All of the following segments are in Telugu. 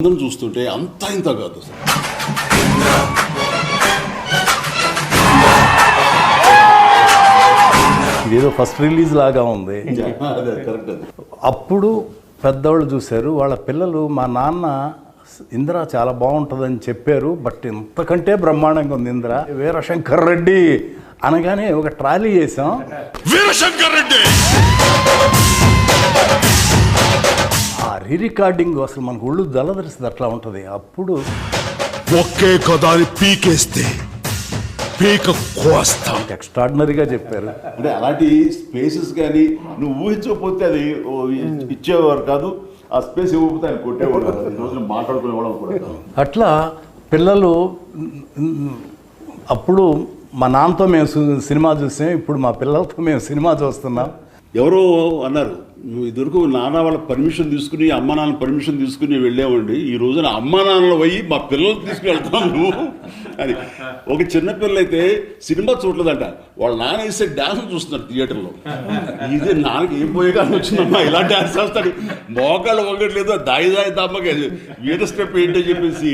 అందరం చూస్తుంటే అంతా ఇంత కాదు అసలు ఇదేదో ఫస్ట్ రిలీజ్ లాగా ఉంది. అదే కరెక్ట్ అది. అప్పుడు పెద్దవాళ్ళు చూశారు వాళ్ళ పిల్లలు మా నాన్న ఇందిర చాలా బాగుంటుందని చెప్పారు బట్ ఇంతకంటే బ్రహ్మాండంగా ఉంది ఇందిర. వీరశంకర్ రెడ్డి అనగానే ఒక ట్రాలీ చేసాం వీరశంకర్ రెడ్డి! ఆ రీ రికార్డింగ్ అసలు మనకు ఒళ్ళు దళదరిస్తుంది అట్లా ఉంటుంది అప్పుడు ఒకే కదాని పీకేస్తే పీక కోస్తాం ఎక్స్ట్రాడినరీగా చెప్పారు అంటే అలాంటి స్పేసెస్ కానీ నువ్వు ఊహించకపోతే అది ఇచ్చేవారు కాదు ఆ స్పేస్ ఇవ్వకపోతే ఆయన కొట్టేవాడు కాదు. రోజున మాట్లాడుకునేవాడు కూడా కాదు. అట్లా పిల్లలు అప్పుడు మా నాన్నతో మేము సినిమా చూసాం ఇప్పుడు మా పిల్లలతో మేము సినిమా చూస్తున్నాం ఎవరో అన్నారు నువ్వు ఇదివరకు నాన్న వాళ్ళ పర్మిషన్ తీసుకుని అమ్మ నాన్న పర్మిషన్ తీసుకుని వెళ్ళామండి ఈ రోజున అమ్మ నాన్నలు పోయి మా పిల్లలు తీసుకుని వెళ్తాం నువ్వు. అని. ఒక చిన్న పిల్ల అయితే సినిమా చూడలేదంట. వాళ్ళ నాన్న వేసే డ్యాన్స్ చూస్తున్నారు థియేటర్లో ఇది నాన్నకి ఏం పోయేగానే వచ్చిందమ్మా? ఇలా డ్యాన్స్ చేస్తాడు. మోకాళ్ళు ఒకట్లేదు దాయి దాయి దమ్మకి. వీర స్టెప్ ఏంటో చెప్పేసి.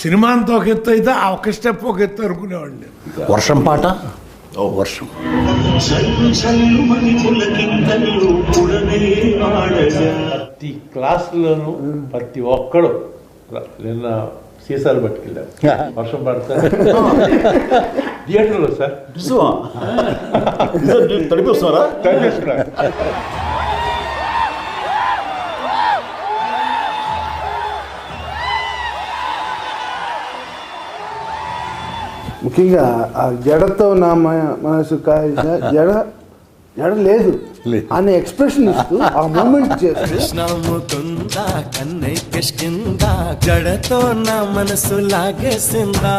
సినిమా అంతా ఒక ఎత్తు అయితే ఆ ఒక స్టెప్ ఒక ఎత్తు అనుకునేవాడిని. వర్షం పాట? ఓ. వర్షం. ప్రతి క్లాసులోనూ ప్రతి ఒక్కడు నిన్న సీసాలు పట్టుకెళ్ళారు వర్షం పడతా? థియేటర్లో సార్. తడిపి వస్తారా ముఖ్యంగా ఆ జడతో నా మనసు కాయ జడ జడ లేదు. అనే ఎక్స్ప్రెషన్ ఇస్తూ ఆ మూమెంట్ జడతో నా మనసు లాగేసిందా?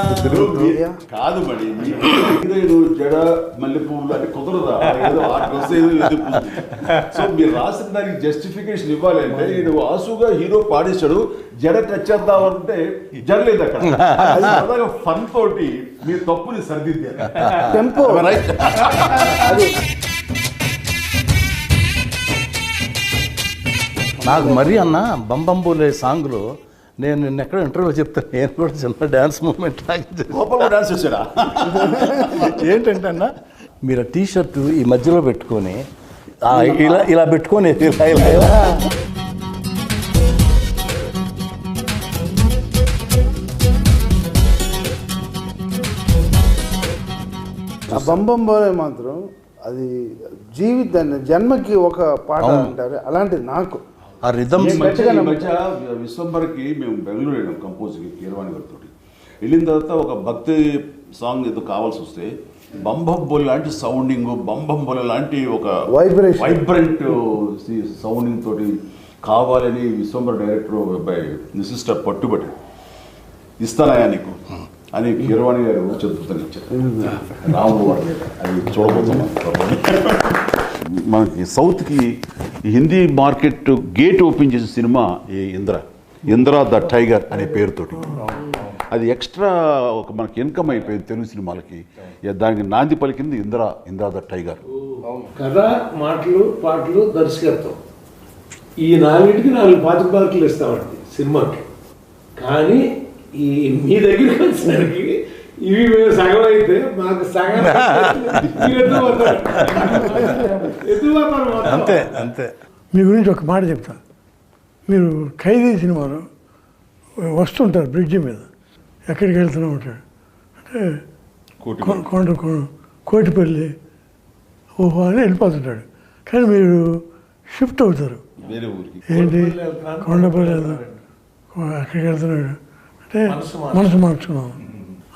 కాదు మరి జడ మల్లె పువ్వులు అని కుదరదా సో మీరు రాసిన దానికి జస్టిఫికేషన్ ఇవ్వాలి అంటే ఈడు ఆసుగా హీరో పాడేశాడు జడ టచ్ చేద్దామంటే జరలేదు అక్కడ. అది ఫన్ తోటి మీ తప్పుని సరిదిద్దారు. టెంపో అది నాకు మరీ అన్న బంబంబోలే సాంగ్లో నేను నిన్న ఎక్కడ ఇంటర్వ్యూలో చెప్తాను నేను కూడా చిన్న డ్యాన్స్ మూమెంట్ డాన్స్ చేశాడా ఏంటంటే అన్న మీరు టీ షర్ట్ ఈ మధ్యలో పెట్టుకొని ఇలా ఇలా పెట్టుకొని ఇలా ఇలా ఇలా. ఆ బంబం బోలే మాత్రం అది జీవితాన్ని జన్మకి ఒక పాట అంటారు. అలాంటిది నాకు. ఆ రిధమ్ మధ్య విశ్వంబర్కి మేము బెంగళూరు వెళ్ళాం కంపోజ్కి కీరవాణి గారితో వెళ్ళిన తర్వాత ఒక భక్తి సాంగ్ ఏదో కావాల్సి వస్తే బంబంబొలి లాంటి సౌండింగ్ బంబంబొలి లాంటి ఒక Vibration. వైబ్రెంట్ సౌండింగ్ తోటి కావాలని విశ్వంబర్ డైరెక్టర్ అబ్బాయి నిసిస్టర్ పట్టుబట్టి ఇస్తానయా నీకు అని కీరవాణి గారు చెప్తాను ఇచ్చారు రాముడు వాడు అది చూడబోతున్నాం. మనకి సౌత్కి హిందీ మార్కెట్ గేట్ ఓపెన్ చేసిన సినిమా ఈ ఇంద్ర. ఇంద్ర ద టైగర్ అనే పేరుతోటి. అది ఎక్స్ట్రా ఒక మనకి ఇన్కమ్ అయిపోయింది తెలుగు సినిమాలకి. దానికి నాంది పలికింది ఇంద్ర ఇంద్ర ద టైగర్. కథ మాటలు పాటలు దర్శకత్వం. ఈ నాలుగింటికి నాలుగు పాతిక మార్కులు ఇస్తామండి సినిమాకి. కానీ ఈ మీ దగ్గరికి వచ్చేసరికి ఇవి మేము సగం అయితే మాకు సగం. అంతే అంతే. మీ గురించి ఒక మాట చెప్తా. మీరు ఖైదీ సినిమాలో వస్తుంటారు బ్రిడ్జి మీద. ఎక్కడికి వెళ్తూనే ఉంటాడు అంటే కొ- కొండ కొ- కోటిపల్లి ఓహో అని వెళ్ళిపోతుంటాడు. కానీ మీరు షిఫ్ట్ అవుతారు. వేరే ఊరికి. ఏంటి? కొండపల్లి. అక్కడికి వెళ్తున్నాడు? అంటే మనసు మార్చుకున్నాం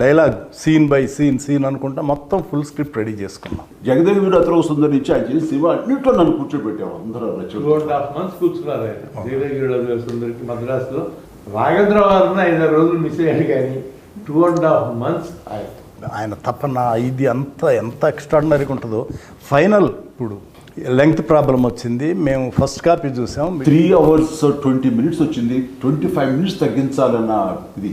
Dialogue scene by scene scene అనుకుంటా మొత్తం ఫుల్ స్క్రిప్ట్ రెడీ చేసుకున్నాం. జగదేవి అతను సుందరి నుంచి ఆయన చేసిన సినిమా అన్నింటిలో నన్ను కూర్చోబెట్టాము అందరూ టూ రచన అండ్ హాఫ్ మంత్స్ కూర్చున్నారు ఆయన. ధీరజీవుడు సుందరికి మద్రాసులో రాఘేంద్ర వారిని ఐదారు రోజులు మిస్ అయ్యాడు కానీ టూ అండ్ హాఫ్ మంత్స్ ఆయన ఆయన తపన ఇది అంత ఎంత ఎక్స్ట్రాడినరీగా ఉంటుందో. ఫైనల్ ఇప్పుడు లెంగ్త్ ప్రాబ్లం వచ్చింది. మేము ఫస్ట్ కాపీ చూసాం. త్రీ అవర్స్ ట్వంటీ మినిట్స్ వచ్చింది. ట్వంటీ ఫైవ్ మినిట్స్ తగ్గించాలన్న ఇది.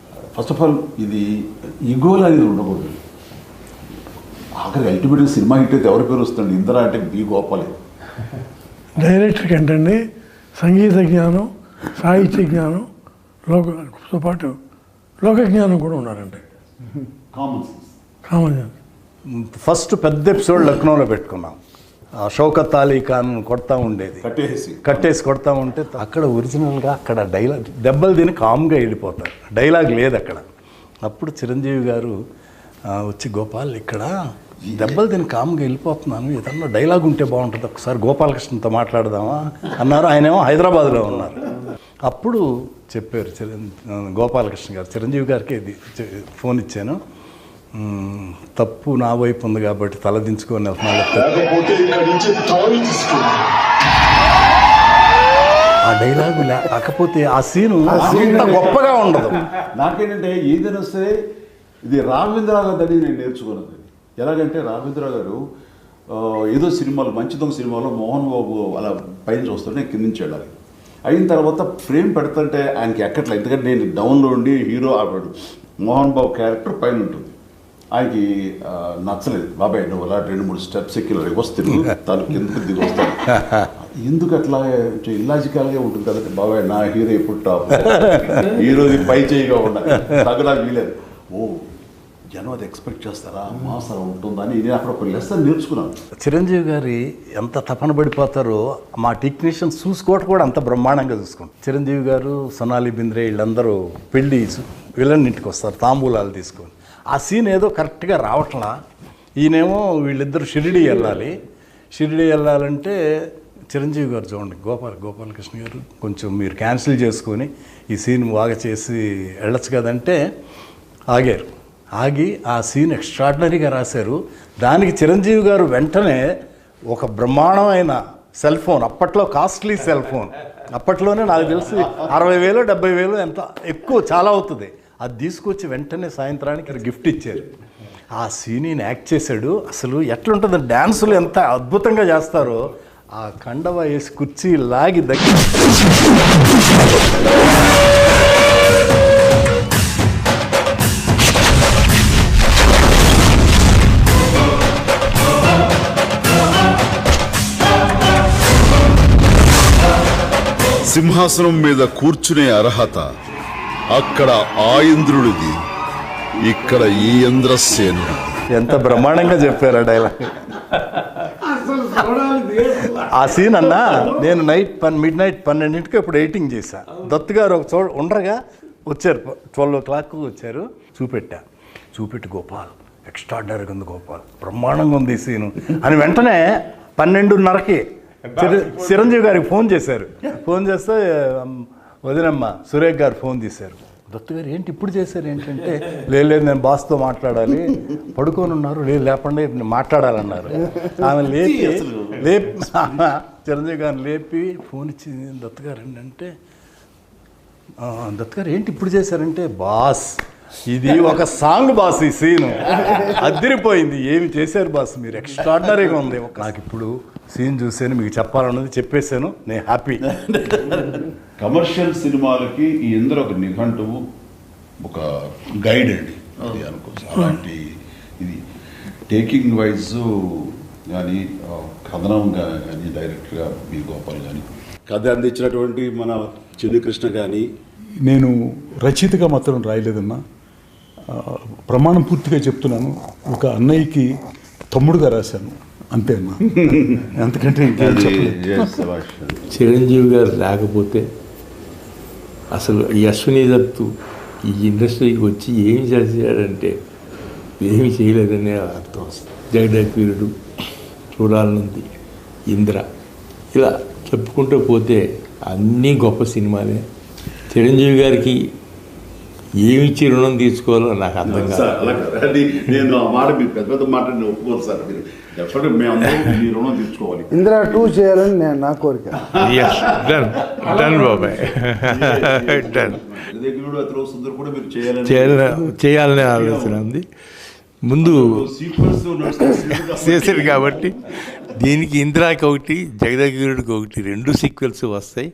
ఫస్ట్ ఆఫ్ ఆల్ ఇది ఈగోలు అనేది ఉండకూడదు. ఆఖరి అల్టిమేట్గా సినిమా హిట్ అయితే ఎవరి పేరు వస్తుంది? ఇందిరా అంటే బి గోపాలే. డైరెక్టర్కి ఏంటండి? సంగీత జ్ఞానం సాహిత్య జ్ఞానం లోకతో పాటు లోక జ్ఞానం కూడా ఉన్నారండి. Common sense common sense. First పెద్ద ఎపిసోడ్ లక్నోలో పెట్టుకున్నాం. షౌకత్ అలీ ఖాన్ కొడతా ఉండేది. కట్టేసి. కట్టేసి కొడతా ఉంటే అక్కడ ఒరిజినల్గా అక్కడ డైలాగ్ దెబ్బలు తిని కామ్గా వెళ్ళిపోతారు. డైలాగ్ లేదు అక్కడ. అప్పుడు చిరంజీవి గారు వచ్చి గోపాల్ ఇక్కడ దెబ్బలు తిని కామ్గా వెళ్ళిపోతున్నాను. ఏదన్నా డైలాగ్ ఉంటే బాగుంటుంది. ఒకసారి గోపాలకృష్ణతో మాట్లాడదామా? అన్నారు. ఆయనేమో హైదరాబాద్లో ఉన్నారు. అప్పుడు చెప్పారు చిరం గోపాలకృష్ణ గారు. చిరంజీవి గారికి ఫోన్ ఇచ్చాను. "మ్మ్, తప్పు నా వైపు ఉంది కాబట్టి తలదించుకొని లేకపోతే ఆ డైలాగు లే- కాకపోతే ఆ సీను అంత గొప్పగా ఉండదు. నాకేంటంటే ఏదైనా సరే ఇది రాఘవేంద్రరావు గారి దగ్గర నేను నేర్చుకున్నది. ఎలాగంటే రాఘవేంద్రరావు గారు ఏదో సినిమాలో మంచి దొంగ సినిమాలో మోహన్ బాబు అలా పైన చూస్తుంటే నేను కింద నుంచి వెళ్ళాలి. అయిన తర్వాత ఫ్రేమ్ పెడుతుంటే ఆయనకి ఎక్కట్లేదు. ఎందుకంటే నేను డౌన్లో ఉండి హీరో ఆడాడు మోహన్ బాబు క్యారెక్టర్ పైన ఉంటుంది. ఆయనకి నచ్చలేదు. బాబాయ్ నువ్వు అలా రెండు మూడు స్టెప్స్ ఎక్కి రివర్స్ తిరుగు తను కిందకి దిగి వస్తాను ఎందుకు అట్లా ఇల్లాజికల్గా ఉంటుంది కదంటే బాబాయ్ నా హీరో ఎప్పుడు టాప్ హీరోది పై చేయిగా ఉండాలి తగ్గడానికి వీలేదు. ఓ జనం అది ఎక్స్పెక్ట్ చేస్తారా? మాస్ అలా ఉంటుందని నేను అక్కడ ఒక లెసన్ నేర్చుకున్నాను. చిరంజీవి గారి ఎంత తపన పడిపోతారో మా టెక్నీషియన్స్ చూసుకోవటం కూడా అంత బ్రహ్మాండంగా చూసుకుంటాం చిరంజీవి గారు సొనాలి బింద్రే వీళ్ళందరూ పెళ్ళి విలన్ ఇంటికి వస్తారు తాంబూలాలు తీసుకొని. ఆ సీన్ ఏదో కరెక్ట్గా రావట్లా. ఈయనేమో వీళ్ళిద్దరు షిరిడి వెళ్ళాలి. షిరిడి వెళ్ళాలంటే చిరంజీవి గారు చూడండి గోపాల్ గోపాలకృష్ణ గారు కొంచెం మీరు క్యాన్సిల్ చేసుకొని ఈ సీన్ బాగా చేసి వెళ్ళచ్చు కదంటే ఆగారు. ఆగి ఆ సీన్ ఎక్స్ట్రాడినరీగా రాశారు. దానికి చిరంజీవి గారు వెంటనే ఒక బ్రహ్మాండమైన సెల్ ఫోన్ అప్పట్లో కాస్ట్లీ సెల్ ఫోన్. అప్పట్లోనే నాకు తెలిసి అరవై వేలు డెబ్బై వేలు ఎంత ఎక్కువ చాలా అవుతుంది. అది తీసుకొచ్చి వెంటనే సాయంత్రానికి గిఫ్ట్ ఇచ్చారు. ఆ సీన్ యాక్ట్ చేశాడు. అసలు ఎట్లుంటుంది? డ్యాన్సులు ఎంత అద్భుతంగా చేస్తారో ఆ కండవ వేసి కుర్చీ లాగి దగ్గర సింహాసనం మీద కూర్చునే అర్హత అక్కడ ఆ ఇంద్రుడిది ఇక్కడ ఈ ఇంద్రసేనుడు ఎంత బ్రహ్మాండంగా చెప్పారు ఆ డైలాగ్ ఆ సీన్ అన్న నేను నైట్ పన్ మిడ్ నైట్ పన్నెండింటికి ఇప్పుడు ఎయిటింగ్ చేశా. దత్తు గారు ఒక చోట ఉండగా వచ్చారు. ట్వెల్వ్ ఓ క్లాక్ వచ్చారు చూపెట్టా. చూపెట్టి గోపాల్ ఎక్స్ట్రాడినరీగా ఉంది గోపాల్. బ్రహ్మాండంగా ఉంది ఈ సీను అని వెంటనే పన్నెండున్నరకి చిరంజీవి గారికి ఫోన్ చేశారు. ఫోన్ చేస్తే వదినమ్మ సురేఖ్ గారు ఫోన్ తీశారు. దత్తు గారు ఏంటి ఇప్పుడు చేశారు ఏంటంటే లేదు లేదు నేను బాస్తో మాట్లాడాలి పడుకొని ఉన్నారు లేదు లేపండి నేను మాట్లాడాలన్నారు. ఆమె లేపి లేపి చిరంజీవి గారిని లేపి ఫోన్ ఇచ్చి దత్తు గారు ఏంటంటే "ఆ, దత్ గారు ఏంటి ఇప్పుడు చేశారంటే బాస్ ఇది ఒక సాంగ్ బాస్ ఈ సీన్. అదిరిపోయింది ఏమి చేశారు బాస్ మీరు? ఎక్స్ట్రాడినరీగా ఉంది నాకు ఇప్పుడు సీన్ చూసాను మీకు చెప్పాలన్నది చెప్పేశాను నేను హ్యాపీ కమర్షియల్ సినిమాలకి ఈ ఇందరూ ఒక నిఘంటువు ఒక గైడ్ అండి. అది అనుకోవచ్చు. అలాంటి ఇది. టేకింగ్ వైజ్ కానీ కథనం కానీ డైరెక్ట్గా బి. గోపాల్ కానీ కథ అందించినటువంటి మన చిన్ని కృష్ణ కానీ నేను రచయితగా మాత్రం రాయలేదమ్మా. ఆ, ప్రమాణం పూర్తిగా చెప్తున్నాను. ఒక అన్నయ్యకి తమ్ముడుగా రాశాను. అంతే అన్న అంతకంటే ఇంకేం చెప్పలేదు చిరంజీవి గారు లేకపోతే అసలు ఈ అశ్విని దత్తు ఈ ఇండస్ట్రీకి వచ్చి ఏమి చేశాడంటే ఏమి చేయలేదనే అర్థం వస్తుంది జగదేవీరుడు చూడాలనుంది ఇంద్ర. ఇలా చెప్పుకుంటూ పోతే అన్నీ గొప్ప సినిమాలే. చిరంజీవి గారికి ఏమి ఇచ్చి రుణం తీసుకోవాలో నాకు అర్థం సార్ కాదు. అలా కాదు. అది నేను ఆ మాట మీరు పెద్ద పెద్ద మాట నేను ఒప్పుకోరు సార్ మీరు. మేము రుణం తీర్చుకోవాలి. ఇందిరా టూ చేయాలని నేను నా కోరిక. డన్ డన్ బాబాయ్. డన్ చేయాలని. ఆలోచన ఉంది. ముందు చేశారు కాబట్టి దీనికి ఇందిరాకి ఒకటి జగదగిరుడికి ఒకటి రెండు సీక్వెల్స్ వస్తాయి.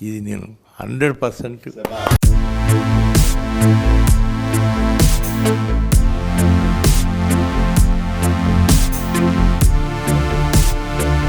ఇది నేను హండ్రెడ్ పర్సెంట్